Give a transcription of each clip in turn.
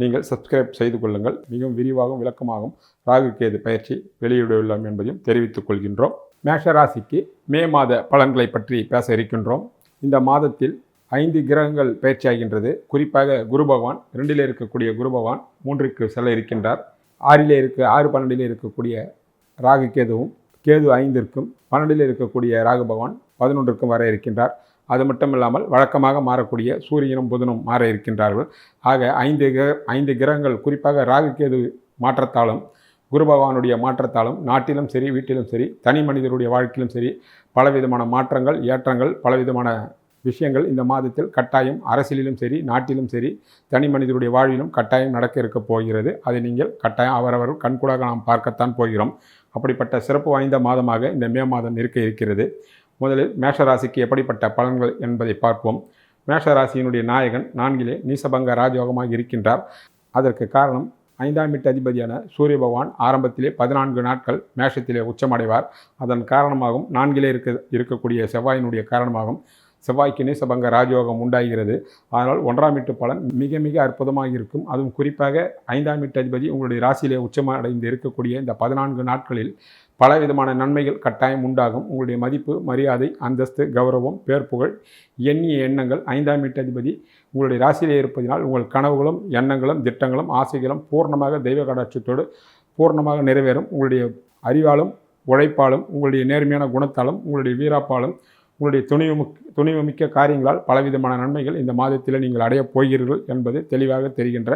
நீங்கள் சப்ஸ்கிரைப் செய்து கொள்ளுங்கள். மிகவும் விரிவாகவும் விளக்கமாகவும் ராகுகேது பயிற்சி வெளியிடவுள்ளோம் என்பதையும் தெரிவித்துக் கொள்கின்றோம். மேஷ ராசிக்கு மே மாத பலன்களை பற்றி பேச இருக்கின்றோம். இந்த மாதத்தில் ஐந்து கிரகங்கள் பயிற்சியாகின்றது குறிப்பாக குரு பகவான் இரண்டில் இருக்கக்கூடிய குரு பகவான் மூன்றுக்கு செல்ல இருக்கின்றார். ஆறிலே இருக்க ஆறு பன்னெண்டில் இருக்கக்கூடிய ராகு கேதுவும் கேது ஐந்திற்கும் பன்னெண்டில் இருக்கக்கூடிய ராகு பகவான் பதினொன்றுக்கும் வர இருக்கின்றார். அது மட்டும் இல்லாமல் வழக்கமாக மாறக்கூடிய சூரியனும் புதனும் மாற இருக்கின்றார்கள். ஆக ஐந்து கிர ஐந்து கிரகங்கள் குறிப்பாக ராகுக்கேது மாற்றத்தாலும் குரு பகவானுடைய மாற்றத்தாலும் நாட்டிலும் சரி வீட்டிலும் சரி தனி மனிதருடைய வாழ்க்கையிலும் சரி பலவிதமான மாற்றங்கள் ஏற்றங்கள் பலவிதமான விஷயங்கள் இந்த மாதத்தில் கட்டாயம் அரசியலிலும் சரி நாட்டிலும் சரி தனி மனிதருடைய வாழ்விலும் கட்டாயம் நடக்க இருக்க போகிறது. அதை நீங்கள் கட்டாயம் அவரவர் கண்கூடாக நாம் பார்க்கத்தான் போகிறோம். அப்படிப்பட்ட சிறப்பு வாய்ந்த மாதமாக இந்த மே மாதம் இருக்க இருக்கிறது. முதலில் மேஷராசிக்கு எப்படிப்பட்ட பலன்கள் என்பதை பார்ப்போம். மேஷராசியினுடைய நாயகன் நான்கிலே நீசபங்க ராஜயோகமாக இருக்கின்றார். அதற்கு காரணம் ஐந்தாம் வீட்டு அதிபதியான சூரிய பகவான் ஆரம்பத்திலே பதினான்கு நாட்கள் மேஷத்திலே உச்சமடைவார். அதன் காரணமாகவும் நான்கிலே இருக்க இருக்கக்கூடிய செவ்வாயினுடைய காரணமாகவும் செவ்வாய்க்கு நீசபங்க ராஜயோகம் உண்டாகிறது. அதனால் ஒன்றாம் வீட்டு பலன் மிக மிக அற்புதமாக இருக்கும். அதுவும் குறிப்பாக ஐந்தாம் வீட்டு அதிபதி உங்களுடைய ராசியிலே உச்சமடைந்து இருக்கக்கூடிய இந்த பதினான்கு நாட்களில் பல விதமான நன்மைகள் கட்டாயம் உண்டாகும். உங்களுடைய மதிப்பு மரியாதை அந்தஸ்து கௌரவம் பேர் புகழ் எண்ணிய எண்ணங்கள் ஐந்தாம் வீட்டதிபதி உங்களுடைய ராசியிலே இருப்பதினால் உங்கள் கனவுகளும் எண்ணங்களும் திட்டங்களும் ஆசைகளும் பூர்ணமாக தெய்வ கடாட்சத்தோடு பூர்ணமாக நிறைவேறும். உங்களுடைய அறிவாலும் உழைப்பாலும் உங்களுடைய நேர்மையான குணத்தாலும் உங்களுடைய வீராப்பாலும் உங்களுடைய துணிவு துணிவு மிக்க காரியங்களால் பலவிதமான நன்மைகள் இந்த மாதத்தில் நீங்கள் அடையப் போகிறீர்கள் என்பது தெளிவாக தெரிகின்ற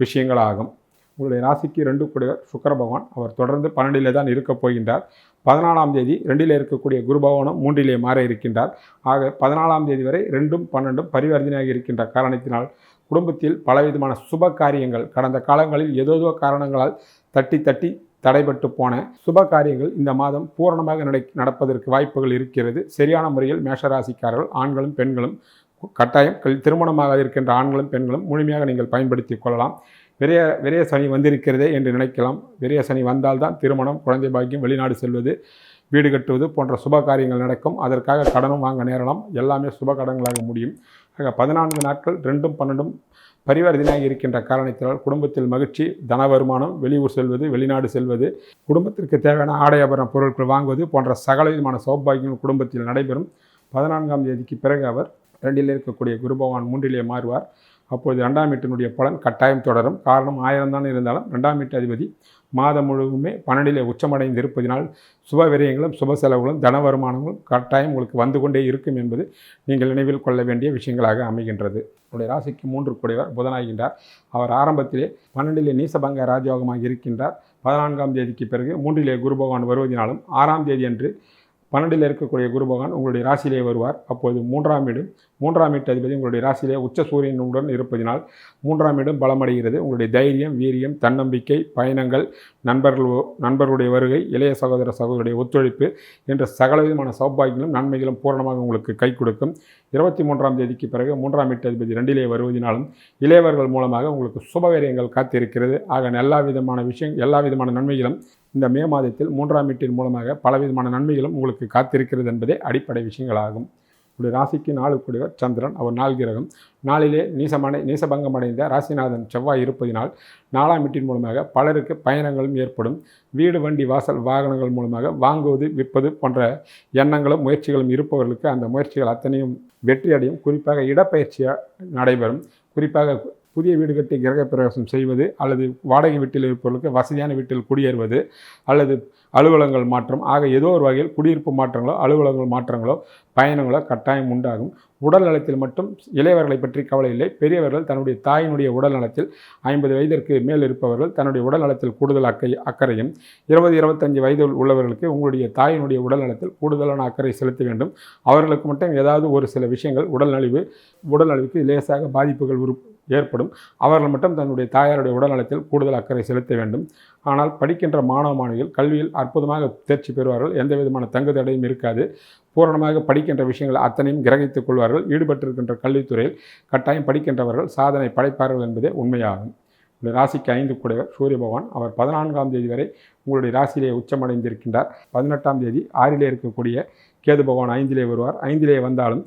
விஷயங்களாகும். உங்களுடைய ராசிக்கு ரெண்டு கூடிய சுக்கர பகவான். அவர் தொடர்ந்து பன்னெண்டிலே தான் இருக்கப் போகின்றார். பதினாலாம் தேதி ரெண்டிலே இருக்கக்கூடிய குரு பகவானும் மூன்றிலே மாற இருக்கின்றார். ஆக பதினாலாம் தேதி வரை ரெண்டும் பன்னெண்டும் பரிவர்த்தனையாக இருக்கின்ற காரணத்தினால் குடும்பத்தில் பலவிதமான சுப காரியங்கள் கடந்த காலங்களில் ஏதோதோ காரணங்களால் தட்டி தட்டி தடைபட்டு போன சுப காரியங்கள் இந்த மாதம் பூரணமாக நடை நடப்பதற்கு வாய்ப்புகள் இருக்கிறது. சரியான முறையில் மேஷராசிக்காரர்கள் ஆண்களும் பெண்களும் கட்டாயம் கல் திருமணமாக இருக்கின்ற ஆண்களும் பெண்களும் முழுமையாக நீங்கள் பயன்படுத்தி கொள்ளலாம். விரைய விரைய சனி வந்திருக்கிறதே என்று நினைக்கலாம். விரைய சனி வந்தால்தான் திருமணம் குழந்தை பாக்கியம் வெளிநாடு செல்வது வீடு கட்டுவது போன்ற சுப காரியங்கள் நடக்கும். அதற்காக கடனும் வாங்க நேரலாம். எல்லாமே சுப கடன்களாக முடியும். ஆக பதினான்கு நாட்கள் ரெண்டும் பன்னெண்டும் பரிவர்த்தனையாக இருக்கின்ற காரணத்தினால் குடும்பத்தில் மகிழ்ச்சி தன வருமானம் வெளியூர் செல்வது வெளிநாடு செல்வது குடும்பத்திற்கு தேவையான ஆடை ஆபரண பொருட்கள் வாங்குவது போன்ற சகல விதமான சௌபாகியங்கள் குடும்பத்தில் நடைபெறும். பதினான்காம் தேதிக்கு பிறகு அவர் ரெண்டில் இருக்கக்கூடிய குருபகவான் மூன்றிலே மாறுவார். அப்போது ரெண்டாம் வீட்டினுடைய பலன் கட்டாயம் தொடரும். காரணம் ஆயிரம் தான் இருந்தாலும் ரெண்டாம் வீட்டு அதிபதி மாதம் முழுவதுமே பன்னெண்டிலே உச்சமடைந்து இருப்பதினால் சுப விரயங்களும் சுப செலவுகளும் தன வருமானங்களும் கட்டாயம் உங்களுக்கு வந்து கொண்டே இருக்கும் என்பது நீங்கள் நினைவில் கொள்ள வேண்டிய விஷயங்களாக அமைகின்றது. உடைய ராசிக்கு மூன்று கூடியவர் புதனாகின்றார். அவர் ஆரம்பத்திலே பன்னெண்டிலே நீசபங்க ராஜயோகமாக இருக்கின்றார். பதினான்காம் தேதிக்கு பிறகு மூன்றிலே குரு பகவான் வருவதினாலும் ஆறாம் தேதி அன்று பன்னெண்டில் இருக்கக்கூடிய குரு பகவான் உங்களுடைய ராசியிலே வருவார். அப்போது மூன்றாம் இடம் மூன்றாம் வீட்டு அதிபதி உங்களுடைய ராசியிலே உச்ச சூரியனுடன் இருப்பதினால் மூன்றாம் இடம் பலமடைகிறது. உங்களுடைய தைரியம் வீரியம் தன்னம்பிக்கை பயணங்கள் நண்பர்கள் நண்பர்களுடைய வருகை இளைய சகோதர சகோதரிய ஒத்துழைப்பு என்ற சகல விதமான சௌபாகியங்களும் நன்மைகளும் பூரணமாக உங்களுக்கு கை கொடுக்கும். இருபத்தி மூன்றாம் தேதிக்கு பிறகு மூன்றாம் எட்டு அதிபதி ரெண்டிலே வருவதினாலும் இளையவர்கள் மூலமாக உங்களுக்கு சுபகாரியங்கள் காத்திருக்கிறது. ஆக எல்லா விதமான விஷயம் எல்லா விதமான நன்மைகளும் இந்த மே மாதத்தில் மூன்றாம் வீட்டின் மூலமாக பலவிதமான நன்மைகளும் உங்களுக்கு காத்திருக்கிறது என்பதே அடிப்படை விஷயங்களாகும். உடைய ராசிக்கு நாலு கூடியவர் சந்திரன் அவர் நாள் கிரகம். நாளிலே நீசமடை நீசபங்கம் அடைந்த ராசிநாதன் செவ்வாய் இருப்பதினால் நாலாம் வீட்டின் மூலமாக பலருக்கு பயணங்களும் ஏற்படும். வீடு வண்டி வாசல் வாகனங்கள் மூலமாக வாங்குவது விற்பது போன்ற எண்ணங்களும் முயற்சிகளும் இருப்பவர்களுக்கு அந்த முயற்சிகள் அத்தனையும் வெற்றியடையும். குறிப்பாக இடப்பயிற்சியாக நடைபெறும். குறிப்பாக புதிய வீடு கட்டி கிரகப்பிரவேசம் செய்வது அல்லது வாடகை வீட்டில் இருப்பவர்களுக்கு வசதியான வீட்டில் குடியேறுவது அல்லது அலுவலகங்கள் மாற்றம். ஆக ஏதோ ஒரு வகையில் குடியிருப்பு மாற்றங்களோ அலுவலகங்கள் மாற்றங்களோ பயணங்களோ கட்டாயம் உண்டாகும். உடல் நலத்தில் மட்டும் இளையவர்களை பற்றி கவலை இல்லை. பெரியவர்கள் தன்னுடைய தாயினுடைய உடல் நலத்தில் ஐம்பது வயதிற்கு மேல் இருப்பவர்கள் தன்னுடைய உடல் நலத்தில் கூடுதல் அக்கறை அக்கறையும் இருபது இருபத்தஞ்சு வயது உள்ளவர்களுக்கு உங்களுடைய தாயினுடைய உடல் நலத்தில் கூடுதலான அக்கறை செலுத்த வேண்டும். அவர்களுக்கு மட்டும் ஏதாவது ஒரு சில விஷயங்கள் உடல் நலிவு உடல் நலிவுக்கு லேசாக பாதிப்புகள் உரு ஏற்படும். அவர்கள் மட்டும் தன்னுடைய தாயாருடைய உடல்நலத்தில் கூடுதல் அக்கறை செலுத்த வேண்டும். ஆனால் படிக்கின்ற மாணவ மாணவிகள் கல்வியில் அற்புதமாக தேர்ச்சி பெறுவார்கள். எந்த விதமான தங்கு தடையும் இருக்காது. பூரணமாக படிக்கின்ற விஷயங்கள் அத்தனையும் கிரகித்துக் கொள்வார்கள். ஈடுபட்டிருக்கின்ற கல்வித்துறையில் கட்டாயம் படிக்கின்றவர்கள் சாதனை படைப்பார்கள் என்பதே உண்மையாகும். உங்களுடைய ராசிக்கு ஐந்து கூடையவர் சூரிய பகவான். அவர் பதினான்காம் தேதி வரை உங்களுடைய ராசியிலே உச்சமடைந்திருக்கின்றார். பதினெட்டாம் தேதி ஆறிலே இருக்கக்கூடிய கேது பகவான் ஐந்திலே வருவார். ஐந்திலே வந்தாலும்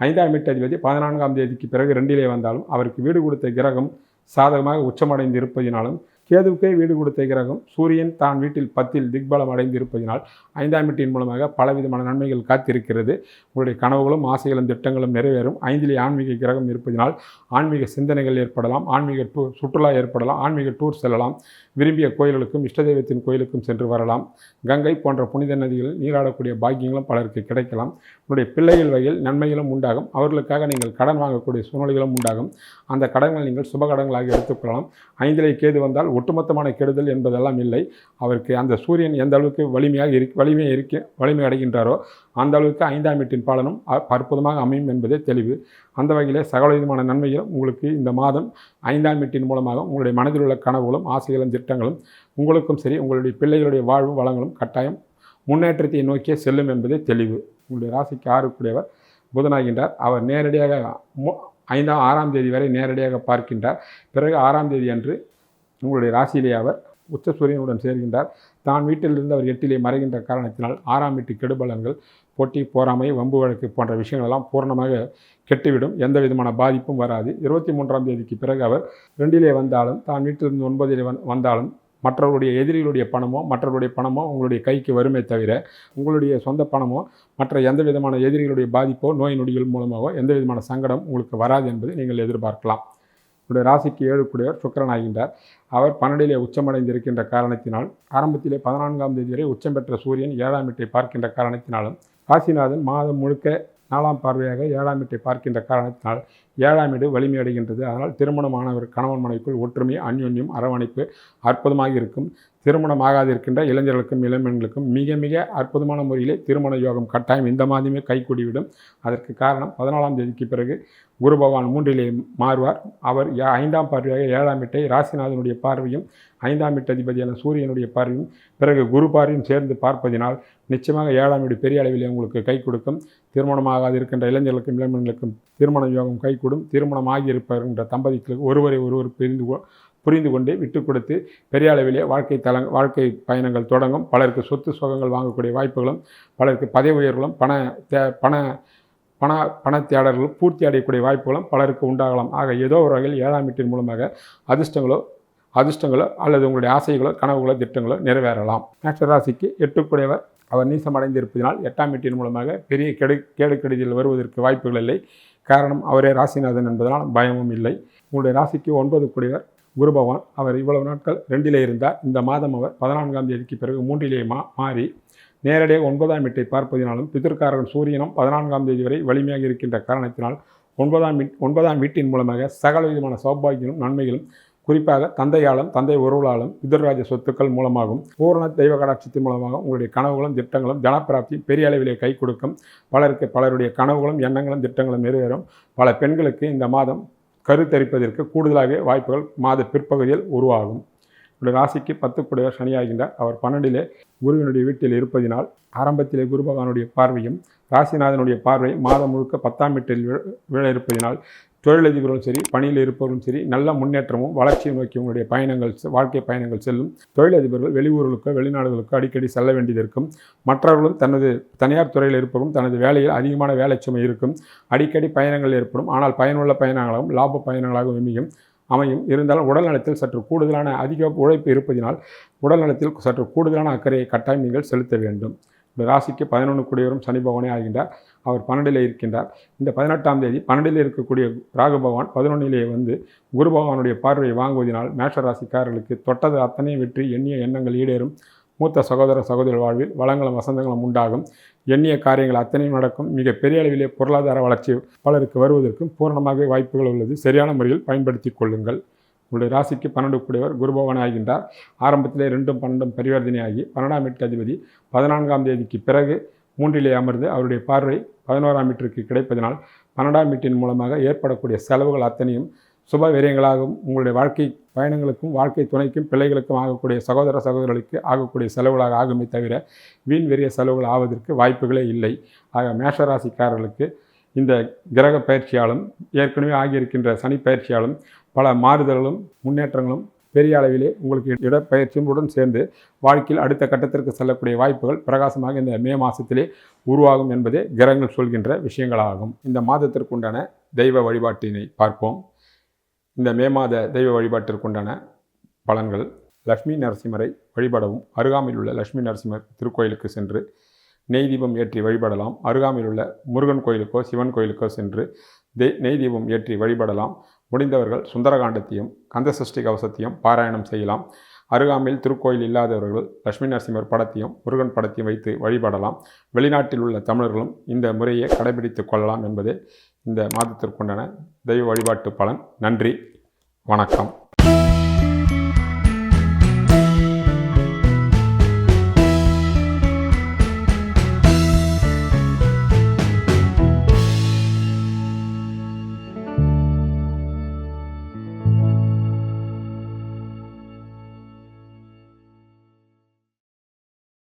ஐந்தாம் வீட்டு அதிபதி பதினான்காம் தேதிக்கு பிறகு ரெண்டிலே வந்தாலும் அவருக்கு வீடு கொடுத்த கிரகம் சாதகமாக உச்சமடைந்து இருப்பதினாலும் கேதுவுக்கே வீடு கொடுத்த கிரகம் சூரியன் தான் வீட்டில் பத்தில் திக்பலம் அடைந்து இருப்பதினால் ஐந்தாம் வீட்டின் மூலமாக பலவிதமான நன்மைகள் காத்திருக்கிறது. உங்களுடைய கனவுகளும் ஆசைகளும் திட்டங்களும் நிறைவேறும். ஐந்திலே ஆன்மீக கிரகம் இருப்பதினால் ஆன்மீக சிந்தனைகள் ஏற்படலாம் ஆன்மீக டூ சுற்றுலா ஏற்படலாம் ஆன்மீக டூர் செல்லலாம் விரும்பிய கோயில்களுக்கும் இஷ்ட தெய்வத்தின் கோயிலுக்கும் சென்று வரலாம். கங்கை போன்ற புனித நதிகளில் நீராடக்கூடிய பாக்கியங்களும் பலருக்கு கிடைக்கலாம். உங்களுடைய பிள்ளைகள் வகையில் நன்மைகளும் உண்டாகும். அவர்களுக்காக நீங்கள் கடன் வாங்கக்கூடிய சூழ்நிலைகளும் உண்டாகும். அந்த கடன்களை நீங்கள் சுப கடன்களாக எடுத்துக்கொள்ளலாம் ஐந்திலே கேது வந்தால் ஒட்டுமொத்தமான கெடுதல் என்பதெல்லாம் இல்லை. அவருக்கு அந்த சூரியன் எந்த அளவுக்கு வலிமையாக இரு வலிமையாக இருக்க வலிமை அடைகின்றாரோ அந்த அளவுக்கு ஐந்தாம் வீட்டின் பாலனும் அ- அற்புதமாக அமையும் என்பதே தெளிவு. அந்த வகையிலே சகல விதமான நன்மைகளும் உங்களுக்கு இந்த மாதம் ஐந்தாம் வீட்டின் மூலமாக உங்களுடைய மனதில் உள்ள கனவுகளும் ஆசைகளும் திட்டங்களும் உங்களுக்கும் சரி உங்களுடைய பிள்ளைகளுடைய வாழ்வும் வளங்களும் கட்டாயம் முன்னேற்றத்தை நோக்கியே செல்லும் என்பதே தெளிவு. உங்களுடைய ராசிக்கு ஆறுக்குடையவர் புதனாகின்றார். அவர் நேரடியாக மு- ஐந்தாம் ஆறாம் தேதி வரை நேரடியாக பார்க்கின்றார். பிறகு ஆறாம் தேதி அன்று உங்களுடைய ராசியிலே அவர் உச்ச சூரியனுடன் சேர்கின்றார். தான் வீட்டிலிருந்து அவர் எட்டிலே மறைகின்ற காரணத்தினால் ஆறாம் வீட்டு கெடுபலன்கள் போட்டி போராமை வம்பு வழக்கு போன்ற விஷயங்களெல்லாம் பூர்ணமாக கெட்டுவிடும். எந்த விதமான பாதிப்பும் வராது. இருபத்தி மூன்றாம் தேதிக்கு பிறகு அவர் ரெண்டிலே வந்தாலும் தான் வீட்டிலிருந்து ஒன்பதிலே வந் வந்தாலும் மற்றவருடைய எதிரிகளுடைய பணமோ மற்றவருடைய பணமோ உங்களுடைய கைக்கு வருமே தவிர உங்களுடைய சொந்த பணமோ மற்ற எந்த விதமான எதிரிகளுடைய பாதிப்போ நோய் நொடிகள் மூலமாகவோ எந்த விதமான சங்கடம் உங்களுக்கு வராது என்பதை நீங்கள் எதிர்பார்க்கலாம். உடைய ராசிக்கு ஏழு கூடியவர் சுக்கிரன் ஆகின்றார். அவர் பன்னெண்டிலே உச்சமடைந்திருக்கின்ற காரணத்தினால் ஆரம்பத்திலே பதினான்காம் தேதி வரை உச்சம் பெற்ற சூரியன் ஏழாம் வீட்டை பார்க்கின்ற காரணத்தினாலும் ராசிநாதன் மாதம் முழுக்க நாலாம் பார்வையாக ஏழாம் வீட்டை பார்க்கின்ற காரணத்தினால் ஏழாம் வீடு வலிமையடைகின்றது அதனால் திருமணமானவர் கணவன் மனைவிக்குள் ஒற்றுமை அந்யோன்யம் அரவணைப்பு அற்புதமாக இருக்கும். திருமணம் இருக்கின்ற இளைஞர்களுக்கும் இளம்பெண்களுக்கும் மிக மிக அற்புதமான முறையிலே திருமண யோகம் கட்டாயம் இந்த மாதமே கைகூடிவிடும். அதற்கு காரணம் பதினாலாம் தேதிக்கு பிறகு குரு பகவான் மூன்றிலே மாறுவார். அவர் ஐந்தாம் பார்வையாக ஏழாம் வீட்டை ராசிநாதனுடைய பார்வையும் ஐந்தாம் வீட்டதிபதியான சூரியனுடைய பார்வையும் பிறகு குரு பார்வையும் சேர்ந்து பார்ப்பதினால் நிச்சயமாக ஏழாம் வீடு பெரிய அளவிலே உங்களுக்கு கை கொடுக்கும். திருமணமாகாது இருக்கின்ற இளைஞர்களுக்கும் இளம்பெண்களுக்கும் திருமண யோகம் கைகூடும். திருமணமாகி என்ற தம்பதிகளுக்கு ஒருவரை ஒருவர் பிரிந்து புரிந்து கொண்டு விட்டு கொடுத்து பெரிய அளவிலே வாழ்க்கை தல வாழ்க்கை பயணங்கள் தொடங்கும். பலருக்கு சொத்து சுகங்கள் வாங்கக்கூடிய வாய்ப்புகளும் பலருக்கு பதவி உயர்வுகளும் பண தே பண பண பண பூர்த்தி அடையக்கூடிய வாய்ப்புகளும் பலருக்கு உண்டாகலாம். ஆக ஏதோ ஒரு வகையில் ஏழாம் வீட்டின் மூலமாக அதிர்ஷ்டங்களோ அதிர்ஷ்டங்களோ அல்லது உங்களுடைய ஆசைகளோ கனவுகளோ திட்டங்களோ நிறைவேறலாம். மேஷ ராசிக்கு எட்டுக்குடையவர். அவர் நீசமடைந்திருப்பதினால் எட்டாம் வீட்டின் மூலமாக பெரிய கெடு கேடு கெடுதியில் வருவதற்கு வாய்ப்புகள் இல்லை. காரணம் அவரே ராசிநாதன் என்பதனால் பயமும் இல்லை. உங்களுடைய ராசிக்கு ஒன்பது கூடியவர் குரு பகவான் அவர் இவ்வளவு நாட்கள் ரெண்டிலே இருந்தார். இந்த மாதம் அவர் பதினான்காம் தேதிக்கு பிறகு மூன்றிலே மா மாறி நேரடியாக ஒன்பதாம் வீட்டை பார்ப்பதினாலும் பிதற்காரகன் சூரியனும் பதினான்காம் தேதி வரை வலிமையாக இருக்கின்ற காரணத்தினால் ஒன்பதாம் வீட் ஒன்பதாம் வீட்டின் மூலமாக சகல விதமான சௌபாகியங்களும் நன்மைகளும் குறிப்பாக தந்தையாலும் தந்தை உறவுகளாலும் பிதர்ராஜ சொத்துக்கள் மூலமாகவும் பூரண தெய்வ கடாட்சத்தின் மூலமாக உங்களுடைய கனவுகளும் திட்டங்களும் ஜனப்பிராப்தி பெரிய அளவிலே கை கொடுக்கும் பலருக்கு பலருடைய கனவுகளும் எண்ணங்களும் திட்டங்களும் நிறைவேறும். பல பெண்களுக்கு இந்த மாதம் கருத்தரிப்பதற்கு கூடுதலாக வாய்ப்புகள் மாத பிற்பகுதியில் உருவாகும். உங்களுடைய ராசிக்கு பத்து சனியாகின்றார். அவர் பன்னெண்டிலே குருவினுடைய வீட்டில் இருப்பதினால் ஆரம்பத்திலே குரு பகவானுடைய பார்வையும் ராசிநாதனுடைய பார்வை மாதம் முழுக்க பத்தாம் வீட்டில் விழ- விழ இருப்பதினால் தொழிலதிபர்களும் சரி பணியில் இருப்பவர்களும் சரி நல்ல முன்னேற்றமும் வளர்ச்சியை நோக்கி உங்களுடைய பயணங்கள் செ- வாழ்க்கை பயணங்கள் செல்லும். தொழிலதிபர்கள் வெளியூர்களுக்கோ வெளிநாடுகளுக்கோ அடிக்கடி செல்ல வேண்டியது இருக்கும். மற்றவர்களும் தனது தனியார் துறையில் இருப்பவரும் தனது வேலையில் அதிகமான வேலை சுமை இருக்கும். அடிக்கடி பயணங்கள் ஏற்படும். ஆனால் பயனுள்ள பயணங்களாகவும் லாப பயணங்களாகவும் அமையும். அமையும். இருந்தாலும் உடல்நலத்தில் சற்று கூடுதலான அதிக உழைப்பு இருப்பதினால் உடல்நலத்தில் சற்று கூடுதலான அக்கறையை கட்டாயம் நீங்கள் செலுத்த வேண்டும். ராசிக்கு பதினொன்று குடியவரும் சனி பகவானே ஆகின்றார். அவர் பன்னெண்டில் இருக்கின்றார். இந்த பதினெட்டாம் தேதி பன்னெண்டில் இருக்கக்கூடிய ராகு பகவான் பதினொன்னிலே வந்து குரு பகவானுடைய பார்வையை வாங்குவதினால் மேஷராசிக்காரர்களுக்கு தொட்டது அத்தனை வெற்றி எண்ணிய எண்ணங்கள் ஈடேறும். மூத்த சகோதர சகோதர வாழ்வில் வளங்களும் வசந்தங்களும் உண்டாகும். எண்ணிய காரியங்கள் அத்தனையும் நடக்கும். மிக பெரிய அளவிலே பொருளாதார வளர்ச்சி பலருக்கு வருவதற்கும் பூரணமாக வாய்ப்புகள் உள்ளது. சரியான முறையில் பயன்படுத்தி கொள்ளுங்கள். உங்களுடைய ராசிக்கு பன்னெண்டு கூடியவர் குருபவன் ஆகின்றார். ஆரம்பத்திலே ரெண்டும் பன்னெண்டும் பரிவர்த்தனையாகி பன்னெண்டாம் எட்டு அதிபதி பதினான்காம் தேதிக்கு பிறகு மூன்றிலே அமர்ந்து அவருடைய பார்வை பதினோராம் வீட்டிற்கு கிடைப்பதனால் பன்னெண்டாம் வீட்டின் மூலமாக ஏற்படக்கூடிய செலவுகள் அத்தனையும் சுப விரயங்களாகவும் உங்களுடைய வாழ்க்கை பயணங்களுக்கும் வாழ்க்கை துணைக்கும் பிள்ளைகளுக்கும் ஆகக்கூடிய சகோதர சகோதரர்களுக்கு ஆகக்கூடிய செலவுகளாக ஆகுமே தவிர வீண் வெறிய செலவுகள் ஆவதற்கு வாய்ப்புகளே இல்லை. ஆக மேஷராசிக்காரர்களுக்கு இந்த கிரக பயிற்சியாலும் ஏற்கனவே ஆகியிருக்கின்ற சனி பயிற்சியாலும் பல மாறுதல்களும் முன்னேற்றங்களும் பெரிய அளவிலே உங்களுக்கு இடப்பயிற்சியுடன் சேர்ந்து வாழ்க்கையில் அடுத்த கட்டத்திற்கு செல்லக்கூடிய வாய்ப்புகள் பிரகாசமாக இந்த மே மாதத்திலே உருவாகும் என்பதே கிரகங்கள் சொல்கின்ற விஷயங்களாகும். இந்த மாதத்திற்குண்டான தெய்வ வழிபாட்டினை பார்ப்போம். இந்த மே மாத தெய்வ வழிபாட்டிற்குண்டான பலன்கள். லக்ஷ்மி நரசிம்மரை வழிபடவும். அருகாமையில் உள்ள லக்ஷ்மி நரசிம்மர் திருக்கோயிலுக்கு சென்று நெய் தீபம் ஏற்றி வழிபடலாம். அருகாமையில் உள்ள முருகன் கோயிலுக்கோ சிவன் கோயிலுக்கோ சென்று நெய் தீபம் ஏற்றி வழிபடலாம். முடிந்தவர்கள் சுந்தரகாண்டத்தையும் கந்தசஷ்டி கவசத்தையும் பாராயணம் செய்யலாம். அருகாமையில் திருக்கோயில் இல்லாதவர்கள் லட்சுமி நரசிம்மர் படத்தையும் முருகன் படத்தையும் வைத்து வழிபடலாம். வெளிநாட்டில் உள்ள தமிழர்களும் இந்த முறையை கடைபிடித்து கொள்ளலாம் என்பதே இந்த மாதத்திற்குண்டான தெய்வ வழிபாட்டு பலன். நன்றி. வணக்கம்.